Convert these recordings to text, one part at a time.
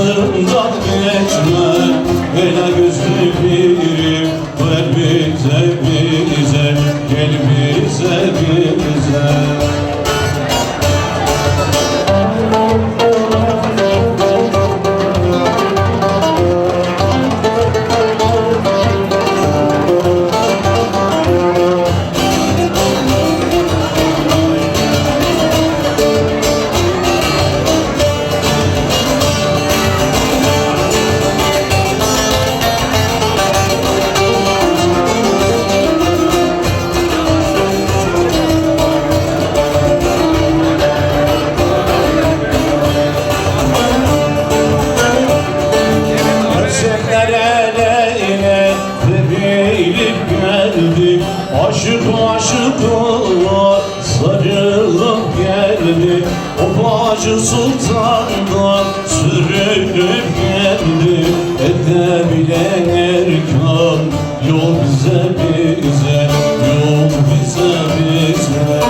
ardından geçme geldi. O bacı sultandan sürünüp geldi. Edebilen erkan yok bize bize Yok bize bize.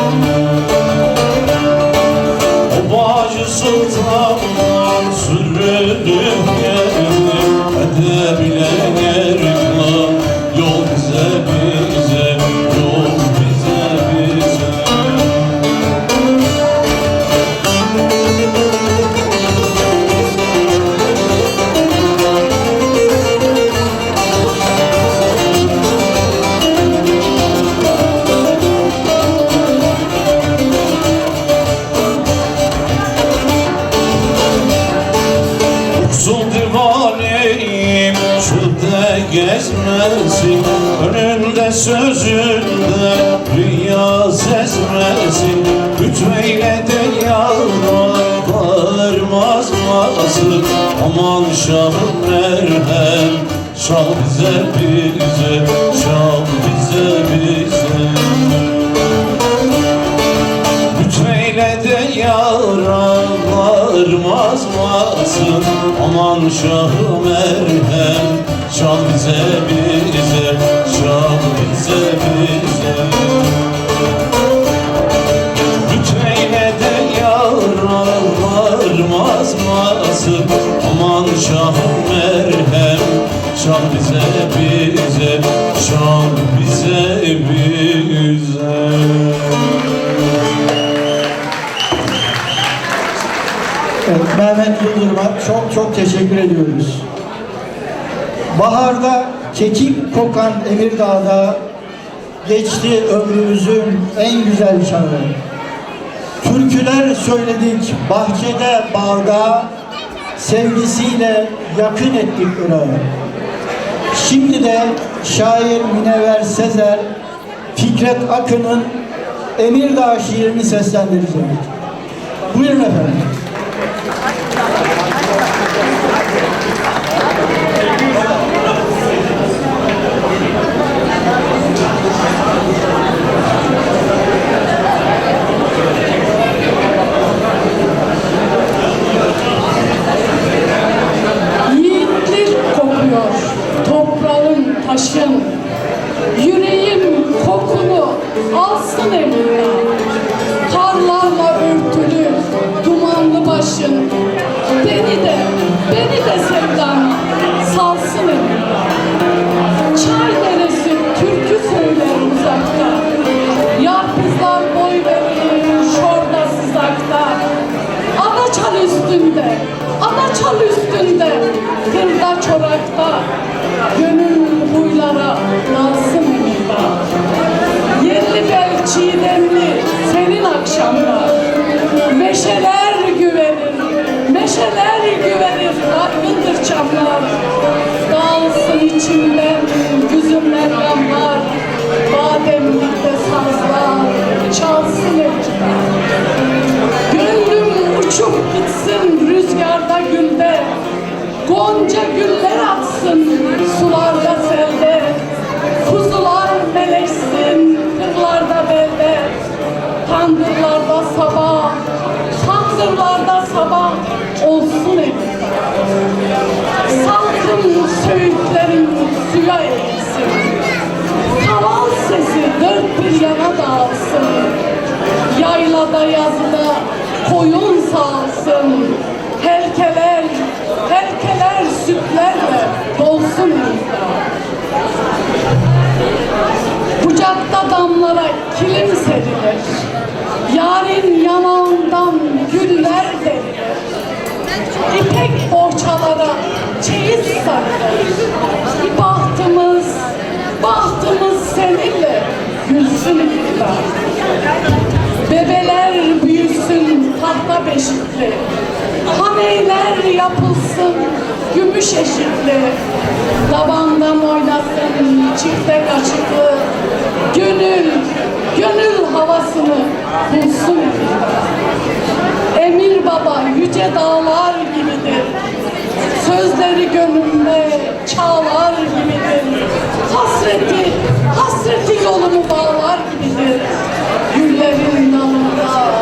O bacı sultandan sürüdüm gezmesin Önünde sözünde Rüya sezmesin. Lütfeyle de yalvarmaz masın Aman şahım merhem Şah bize bize Şah bize bize. Lütfeyle de yara varmaz mısın Aman şahı merhem Şah bize bize Şah bize bize. Lütfeyle de mısın Aman şahı merhem Şah bize bize Şah bize bize. Evet, Mehmet Yıldırım'a çok çok teşekkür ediyoruz. Baharda kekik kokan Emirdağ'da geçti ömrümüzün en güzel çağı. Türküler söyledik bahçede, bağda, sevgisiyle yakın ettik Irak'ı. Şimdi de şair Münevver Sezer, Fikret Akın'ın Emirdağ şiirini seslendirecek. Buyurun efendim. Beni de sevdan salsın elinden Çay deresi türkü söyler uzakta. Yar kızlar boy verir şorda sızakta. Ana çal üstünde, ana çal üstünde. Kırda çorakta. Gönül Gonca güller atsın sularda selde Kuzular meleksin kırlarda belde Tandırlarda sabah, tandırlarda sabah çeyiz sarılır. Bahtımız, bahtımız seninle gülsün iktidar. Bebeler büyüsün tahta beşikli. Haneyler yapılsın gümüş eşikli. Davandan oynasın çifte kaşıklı. Gönül, gönül havasını bulsun iktidar. Emir Baba yüce dağlar gibidir. Sözleri gönlümde çağlar gibidir. Hasreti, hasreti yolumu bağlar gibidir. Güllerin dalında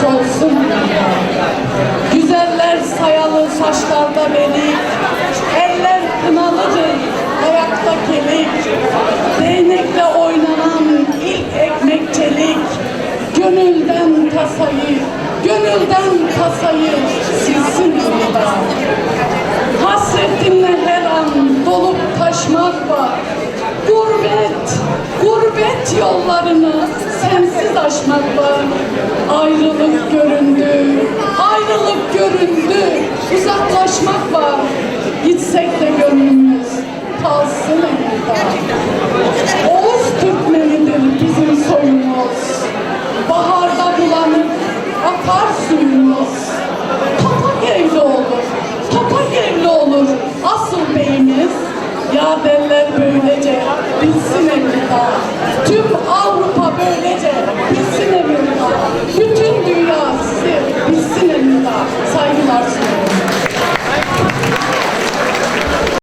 solsun. Güzeller sayalı saçlarda belik. Var. Ayrılık göründü, ayrılık göründü, uzaklaşmak var. Gitsek de gönlümüz